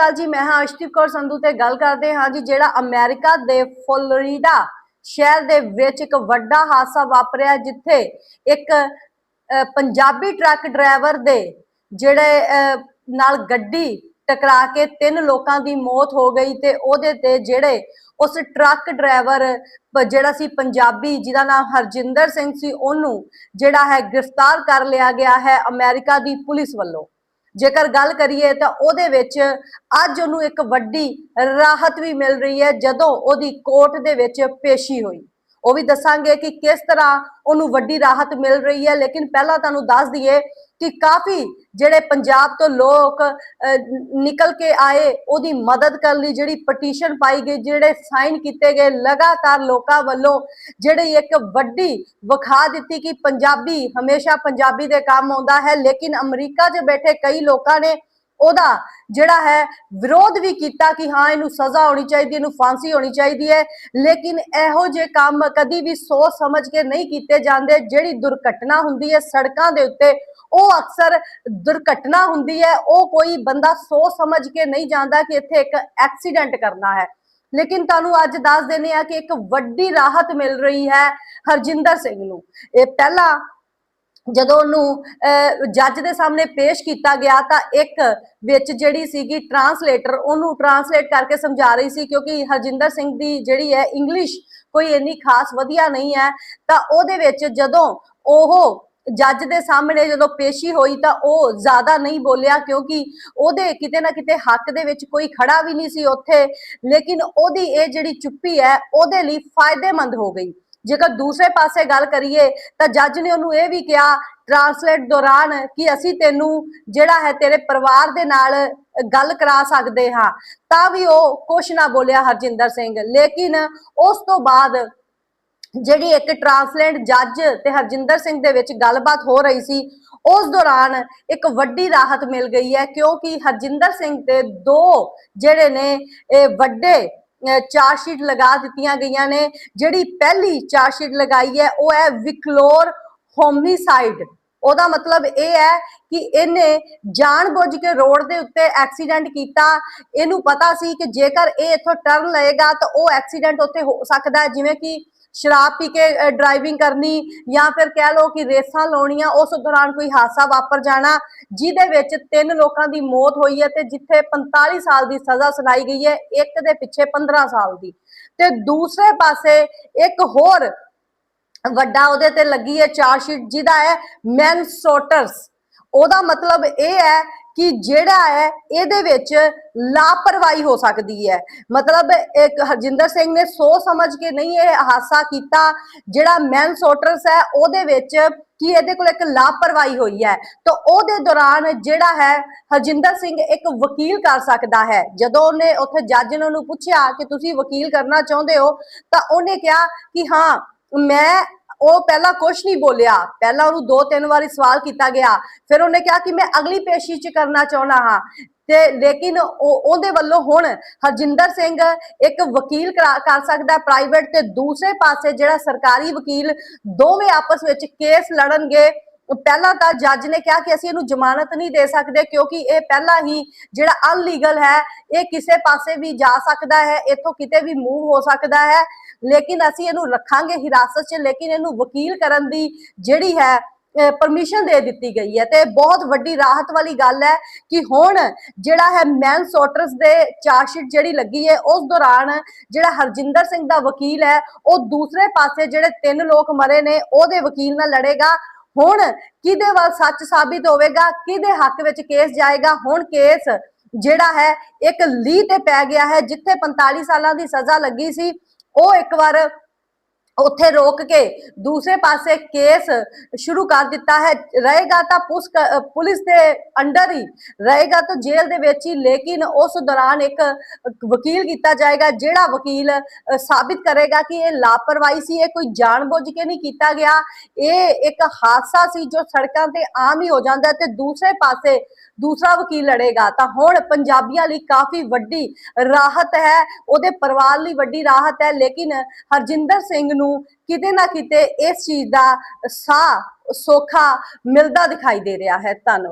ਅਕਾਲ ਜੀ, ਮੈਂ ਹਾਂ ਅਸ਼ਦੀਪ ਕੌਰ ਸੰਧੂ ਤੇ ਗੱਲ ਕਰਦੇ ਹਾਂ ਜੀ, ਜਿਹੜਾ ਅਮਰੀਕਾ ਦੇ ਫਲੋਰੀਡਾ ਸ਼ਹਿਰ ਦੇ ਵਿੱਚ ਇੱਕ ਵੱਡਾ ਹਾਦਸਾ ਵਾਪਰਿਆ, ਜਿੱਥੇ ਇੱਕ ਪੰਜਾਬੀ ਟਰੱਕ ਡਰਾਈਵਰ ਦੇ ਜਿਹੜੇ ਨਾਲ ਗੱਡੀ ਟਕਰਾ ਕੇ ਤਿੰਨ ਲੋਕਾਂ ਦੀ ਮੌਤ ਹੋ ਗਈ ਤੇ ਉਹਦੇ ਤੇ ਜਿਹੜੇ ਉਸ ਟਰੱਕ ਡਰਾਈਵਰ ਜਿਹੜਾ ਸੀ ਪੰਜਾਬੀ, ਜਿਹਦਾ ਨਾਮ ਹਰਜਿੰਦਰ ਸਿੰਘ ਸੀ, ਉਹਨੂੰ ਜਿਹੜਾ ਹੈ ਗ੍ਰਿਫਤਾਰ ਕਰ ਲਿਆ ਗਿਆ ਹੈ ਅਮਰੀਕਾ ਦੀ ਪੁਲਿਸ ਵੱਲੋਂ। ਜੇਕਰ ਗੱਲ ਕਰੀਏ ਤਾਂ ਉਹਦੇ ਵਿੱਚ ਅੱਜ ਉਹਨੂੰ ਇੱਕ ਵੱਡੀ ਰਾਹਤ ਵੀ ਮਿਲ ਰਹੀ ਹੈ ਜਦੋਂ ਉਹਦੀ ਕੋਰਟ ਦੇ ਵਿੱਚ ਪੇਸ਼ੀ ਹੋਈ। ਉਹ ਵੀ ਦੱਸਾਂਗੇ ਕਿ ਕਿਸ ਤਰ੍ਹਾਂ ਉਹਨੂੰ ਵੱਡੀ ਰਾਹਤ ਮਿਲ ਰਹੀ ਹੈ। ਲੇਕਿਨ ਪਹਿਲਾਂ ਤੁਹਾਨੂੰ ਦੱਸ ਦਈਏ ਕਿ ਕਾਫੀ ਜਿਹੜੇ ਪੰਜਾਬ ਤੋਂ ਲੋਕ ਨਿਕਲ ਕੇ ਆਏ, ਉਹਦੀ ਮਦਦ ਕਰਨ ਲਈ ਜਿਹੜੀ ਪਟੀਸ਼ਨ ਪਾਈ ਗਈ, ਜਿਹੜੇ ਸਾਈਨ ਕੀਤੇ ਗਏ, ਲਗਾਤਾਰ ਲੋਕਾਂ ਵੱਲੋਂ ਜਿਹੜੀ ਇੱਕ ਵੱਡੀ ਵਿਖਾ ਦਿੱਤੀ ਕਿ ਪੰਜਾਬੀ, ਹਮੇਸ਼ਾ ਪੰਜਾਬੀ ਦੇ ਕੰਮ ਆਉਂਦਾ ਹੈ। ਲੇਕਿਨ ਅਮਰੀਕਾ 'ਚ ਬੈਠੇ ਕਈ ਲੋਕਾਂ ਨੇ ਉਹਦਾ ਜਿਹੜਾ ਹੈ ਵਿਰੋਧ ਵੀ ਕੀਤਾ ਕਿ ਹਾਂ, ਇਹਨੂੰ ਸਜ਼ਾ ਹੋਣੀ ਚਾਹੀਦੀ ਹੈ ਇਹਨੂੰ ਫਾਂਸੀ ਹੋਣੀ ਚਾਹੀਦੀ ਹੈ। ਲੇਕਿਨ ਇਹੋ ਜਿਹੇ ਕੰਮ ਕਦੀ ਵੀ ਸੋਚ ਸਮਝ ਕੇ ਨਹੀਂ ਕੀਤੇ ਜਾਂਦੇ। ਜਿਹੜੀ ਦੁਰਘਟਨਾ ਹੁੰਦੀ ਹੈ ਸੜਕਾਂ ਦੇ ਉੱਤੇ, ਉਹ ਅਕਸਰ ਦੁਰਘਟਨਾ ਹੁੰਦੀ ਹੈ। ਉਹ ਕੋਈ ਬੰਦਾ ਸੋਚ ਸਮਝ ਕੇ ਨਹੀਂ ਜਾਂਦਾ ਕਿ ਇੱਥੇ ਇੱਕ ਐਕਸੀਡੈਂਟ ਕਰਨਾ ਹੈ। ਲੇਕਿਨ ਤੁਹਾਨੂੰ ਅੱਜ ਦੱਸ ਦਿੰਦੇ ਆ ਕਿ ਇੱਕ ਵੱਡੀ ਰਾਹਤ ਮਿਲ ਰਹੀ ਹੈ ਹਰਜਿੰਦਰ ਸਿੰਘ ਨੂੰ। ਇਹ ਪਹਿਲਾਂ ਜਦੋਂ ਉਹਨੂੰ ਅਹ, ਜੱਜ ਦੇ ਸਾਹਮਣੇ ਪੇਸ਼ ਕੀਤਾ ਗਿਆ ਤਾਂ ਇੱਕ ਵਿੱਚ ਜਿਹੜੀ ਸੀਗੀ ਟਰਾਂਸਲੇਟਰ ਉਹਨੂੰ ਟਰਾਂਸਲੇਟ ਕਰਕੇ ਸਮਝਾ ਰਹੀ ਸੀ ਕਿਉਂਕਿ ਹਰਜਿੰਦਰ ਸਿੰਘ ਦੀ ਜਿਹੜੀ ਹੈ ਇੰਗਲਿਸ਼ ਕੋਈ ਇੰਨੀ ਖਾਸ ਵਧੀਆ ਨਹੀਂ ਹੈ। ਤਾਂ ਉਹਦੇ ਵਿੱਚ ਜਦੋਂ ਉਹ ਜੱਜ ਦੇ ਸਾਹਮਣੇ ਜਦੋਂ ਪੇਸ਼ੀ ਹੋਈ ਤਾਂ ਉਹ ਜ਼ਿਆਦਾ ਨਹੀਂ ਬੋਲਿਆ ਕਿਉਂਕਿ ਉਹਦੇ ਕਿਤੇ ਨਾ ਕਿਤੇ ਹੱਕ ਦੇ ਵਿੱਚ ਕੋਈ ਖੜਾ ਵੀ ਨਹੀਂ ਸੀ ਉੱਥੇ। ਲੇਕਿਨ ਉਹਦੀ ਇਹ ਜਿਹੜੀ ਚੁੱਪੀ ਹੈ ਉਹਦੇ ਲਈ ਫਾਇਦੇਮੰਦ ਹੋ ਗਈ। ਜੇਕਰ ਦੂਸਰੇ ਪਾਸੇ ਗੱਲ ਕਰੀਏ ਤਾਂ ਜੱਜ ਨੇ ਉਹਨੂੰ ਇਹ ਵੀ ਕਿਹਾ ਟਰਾਂਸਲੇਟ ਦੌਰਾਨ ਕਿ ਅਸੀਂ ਤੈਨੂੰ ਜਿਹੜਾ ਹੈ ਤੇਰੇ ਪਰਿਵਾਰ ਦੇ ਨਾਲ ਗੱਲ ਕਰਾ ਸਕਦੇ ਹਾਂ। ਤਾਂ ਵੀ ਉਹ ਕੁਛ ਨਾ ਬੋਲਿਆ ਹਰਜਿੰਦਰ ਸਿੰਘ। ਲੇਕਿਨ ਉਸ ਤੋਂ ਬਾਅਦ ਜਿਹੜੀ ਇੱਕ ਟਰਾਂਸਲੇਟ ਜੱਜ ਤੇ ਹਰਜਿੰਦਰ ਸਿੰਘ ਦੇ ਵਿੱਚ ਗੱਲਬਾਤ ਹੋ ਰਹੀ ਸੀ, ਉਸ ਦੌਰਾਨ ਇੱਕ ਵੱਡੀ ਰਾਹਤ ਮਿਲ ਗਈ ਹੈ ਕਿਉਂਕਿ ਹਰਜਿੰਦਰ ਸਿੰਘ ਤੇ ਦੋ ਜਿਹੜੇ ਨੇ, ਇਹ ਵੱਡੇ ਚਾਰਜ ਸ਼ੀਟ ਲਗਾ ਦਿੱਤੀਆਂ ਗਈਆਂ ਨੇ। ਜਿਹੜੀ ਪਹਿਲੀ ਚਾਰਜ ਸ਼ੀਟ ਲਗਾਈ ਹੈ, ਉਹ ਹੈ ਵਿਕਲੋਰ ਹੋਮਿਸਾਈਡ ਉਹਦਾ ਮਤਲਬ ਇਹ ਹੈ ਕਿ ਇਹਨੇ ਜਾਣਬੁੱਝ ਕੇ ਰੋਡ ਦੇ ਉੱਤੇ ਐਕਸੀਡੈਂਟ ਕੀਤਾ। ਇਹਨੂੰ ਪਤਾ ਸੀ ਕਿ ਜੇਕਰ ਇਹ ਇੱਥੋਂ ਟਰਨ ਲਏਗਾ ਤਾਂ ਉਹ ਐਕਸੀਡੈਂਟ ਉੱਥੇ ਹੋ ਸਕਦਾ ਹੈ। ਜਿਵੇਂ ਕਿ ਸ਼ਰਾਬ ਪੀ ਕੇ ਡਰਾਈਵਿੰਗ ਕਰਨੀ ਜਾਂ ਫਿਰ ਕਹਿ ਲਓ ਕਿ ਰੇਸਾਂ ਲਾਉਣੀਆਂ, ਉਸ ਦੌਰਾਨ ਕੋਈ ਹਾਦਸਾ ਵਾਪਰ ਜਾਣਾ, ਜਿਹਦੇ ਵਿੱਚ ਤਿੰਨ ਲੋਕਾਂ ਦੀ ਮੌਤ ਹੋਈ ਹੈ ਤੇ ਜਿੱਥੇ 45 ਸਾਲ ਦੀ ਸਜ਼ਾ ਸੁਣਾਈ ਗਈ ਹੈ, ਇੱਕ ਦੇ ਪਿੱਛੇ 15 ਸਾਲ ਦੀ। ਤੇ ਦੂਸਰੇ ਪਾਸੇ ਇੱਕ ਹੋਰ ਵੱਡਾ ਉਹਦੇ ਤੇ ਲੱਗੀ ਹੈ ਚਾਰਜ ਸ਼ੀਟ ਜਿਹਦਾ ਹੈ ਮੈਨਸੋਟਰਸ ਉਹਦਾ ਮਤਲਬ ਇਹ ਹੈ ਕਿ ਜਿਹੜਾ ਹੈ, ਇਹਦੇ ਵਿੱਚ ਲਾਪਰਵਾਹੀ ਹੋ ਸਕਦੀ ਹੈ। ਮਤਲਬ ਇੱਕ ਹਰਜਿੰਦਰ ਸਿੰਘ ਨੇ ਸੋਚ ਸਮਝ ਕੇ ਨਹੀਂ ਇਹ ਹਾਦਸਾ ਕੀਤਾ, ਜਿਹੜਾ ਮੈਨਸੋਟਰਸ ਹੈ, ਉਹਦੇ ਵਿੱਚ ਕਿ ਇਹਦੇ ਕੋਲ ਇੱਕ ਲਾਪਰਵਾਹੀ ਹੋਈ ਹੈ। ਤਾਂ ਉਹਦੇ ਦੌਰਾਨ ਜਿਹੜਾ ਹੈ, ਹਰਜਿੰਦਰ ਸਿੰਘ ਇੱਕ ਵਕੀਲ ਕਰ ਸਕਦਾ ਹੈ। ਜਦੋਂ ਉਹਨੇ ਉੱਥੇ ਜੱਜ ਨੇ ਉਹਨੂੰ ਪੁੱਛਿਆ ਕਿ ਤੁਸੀਂ ਵਕੀਲ ਕਰਨਾ ਚਾਹੁੰਦੇ ਹੋ, ਤਾਂ ਉਹਨੇ ਕਿਹਾ ਕਿ ਹਾਂ, ਮੈਂ ਉਹ ਪਹਿਲਾਂ ਕੁਝ ਨਹੀਂ ਬੋਲਿਆ। ਪਹਿਲਾਂ ਉਹਨੂੰ ਦੋ ਤਿੰਨ ਵਾਰੀ ਸਵਾਲ ਕੀਤਾ ਗਿਆ। ਫਿਰ ਉਹਨੇ ਕਿਹਾ ਕਿ ਮੈਂ ਅਗਲੀ ਪੇਸ਼ੀ 'ਚ ਕਰਨਾ ਚਾਹੁੰਦਾ ਹਾਂ। ਤੇ ਲੇਕਿਨ ਉਹ, ਉਹਦੇ ਵੱਲੋਂ ਹੁਣ ਹਰਜਿੰਦਰ ਸਿੰਘ ਇੱਕ ਵਕੀਲ ਕਰਾ- ਕਰ ਸਕਦਾ ਪ੍ਰਾਈਵੇਟ ਤੇ ਦੂਸਰੇ ਪਾਸੇ ਜਿਹੜਾ ਸਰਕਾਰੀ ਵਕੀਲ ਦੋਵੇਂ ਆਪਸ ਵਿੱਚ ਕੇਸ ਲੜਨਗੇ। ਪਹਿਲਾਂ ਤਾਂ ਜੱਜ ਨੇ ਕਿਹਾ ਕਿ ਅਸੀਂ ਇਹਨੂੰ ਜ਼ਮਾਨਤ ਨਹੀਂ ਦੇ ਸਕਦੇ ਕਿਉਂਕਿ ਇਹ ਪਹਿਲਾਂ ਹੀ ਜਿਹੜਾ ਅਨਲੀਗਲ ਹੈ, ਇਹ ਕਿਸੇ ਪਾਸੇ ਵੀ ਜਾ ਸਕਦਾ ਹੈ, ਇੱਥੋਂ ਕਿਤੇ ਵੀ ਮੂਵ ਹੋ ਸਕਦਾ ਹੈ। ਲੇਕਿਨ ਅਸੀਂ ਇਹਨੂੰ ਰੱਖਾਂਗੇ ਹਿਰਾਸਤ 'ਚ, ਲੇਕਿਨ ਇਹਨੂੰ ਵਕੀਲ ਕਰਨ ਦੀ ਜਿਹੜੀ ਹੈ ਪਰਮਿਸ਼ਨ ਦੇ ਦਿੱਤੀ ਗਈ ਹੈ। ਤੇ ਬਹੁਤ ਵੱਡੀ ਰਾਹਤ ਵਾਲੀ ਗੱਲ ਹੈ ਕਿ ਹੁਣ ਜਿਹੜਾ ਹੈ ਮੈਨ ਸੋਟਰਸ ਦੇ ਚਾਰਜਸ਼ੀਟ ਜਿਹੜੀ ਲੱਗੀ ਹੈ, ਉਸ ਦੌਰਾਨ ਜਿਹੜਾ ਹਰਜਿੰਦਰ ਸਿੰਘ ਦਾ ਵਕੀਲ ਹੈ, ਉਹ ਦੂਸਰੇ ਪਾਸੇ ਜਿਹੜੇ ਤਿੰਨ ਲੋਕ ਮਰੇ ਨੇ, ਉਹਦੇ ਵਕੀਲ ਨਾਲ ਲੜੇਗਾ। ਹੁਣ ਕਿਹਦੇ ਵੱਲ ਸੱਚ ਸਾਬਿਤ ਹੋਵੇਗਾ? ਕਿਹਦੇ ਹੱਕ ਵਿੱਚ ਕੇਸ ਜਾਏਗਾ? ਹੁਣ ਕੇਸ ਜਿਹੜਾ ਹੈ, ਇੱਕ ਲੀ ਤੇ ਪੈ ਗਿਆ ਹੈ, ਜਿੱਥੇ 45 ਸਾਲਾਂ ਦੀ ਸਜ਼ਾ ਲੱਗੀ ਸੀ। ਉਹ ਇੱਕ ਵਾਰ ਉੱਥੇ ਰੋਕ ਕੇ ਦੂਸਰੇ ਪਾਸੇ ਕੇਸ ਸ਼ੁਰੂ ਕਰ ਦਿੱਤਾ ਹੈ। ਰਹੇਗਾ ਤਾਂ ਪੁਸ- ਪੁਲਿਸ ਦੇ ਅੰਡਰ ਹੀ ਰਹੇਗਾ ਤਾਂ ਜੇਲ੍ਹ ਦੇ ਵਿੱਚ ਹੀ, ਲੇਕਿਨ ਉਸ ਦੌਰਾਨ ਇੱਕ ਵਕੀਲ ਕੀਤਾ ਜਾਏਗਾ, ਜਿਹੜਾ ਵਕੀਲ ਸਾਬਿਤ ਕਰੇਗਾ ਕਿ ਇਹ ਲਾਪਰਵਾਹੀ ਸੀ, ਇਹ ਕੋਈ ਜਾਣਬੁੱਝ ਕੇ ਨਹੀਂ ਕੀਤਾ ਗਿਆ। ਇਹ ਇੱਕ ਹਾਦਸਾ ਸੀ ਜੋ ਸੜਕਾਂ ਤੇ ਆਮ ਹੀ ਹੋ ਜਾਂਦਾ ਤੇ ਦੂਸਰੇ ਪਾਸੇ ਦੂਸਰਾ ਵਕੀਲ ਲੜੇਗਾ। ਤਾਂ ਹੁਣ ਪੰਜਾਬੀਆਂ ਲਈ ਕਾਫੀ ਵੱਡੀ ਰਾਹਤ ਹੈ, ਉਹਦੇ ਪਰਿਵਾਰ ਲਈ ਵੱਡੀ ਰਾਹਤ ਹੈ, ਲੇਕਿਨ ਹਰਜਿੰਦਰ ਸਿੰਘ ਨੂੰ ਨੂੰ ਕਿਤੇ ਨਾ ਕਿਤੇ ਇਸ ਚੀਜ਼ ਦਾ ਸਾਹ, ਸੋਖਾ ਮਿਲਦਾ ਦਿਖਾਈ ਦੇ ਰਿਹਾ ਹੈ। ਧੰਨਵਾਦ।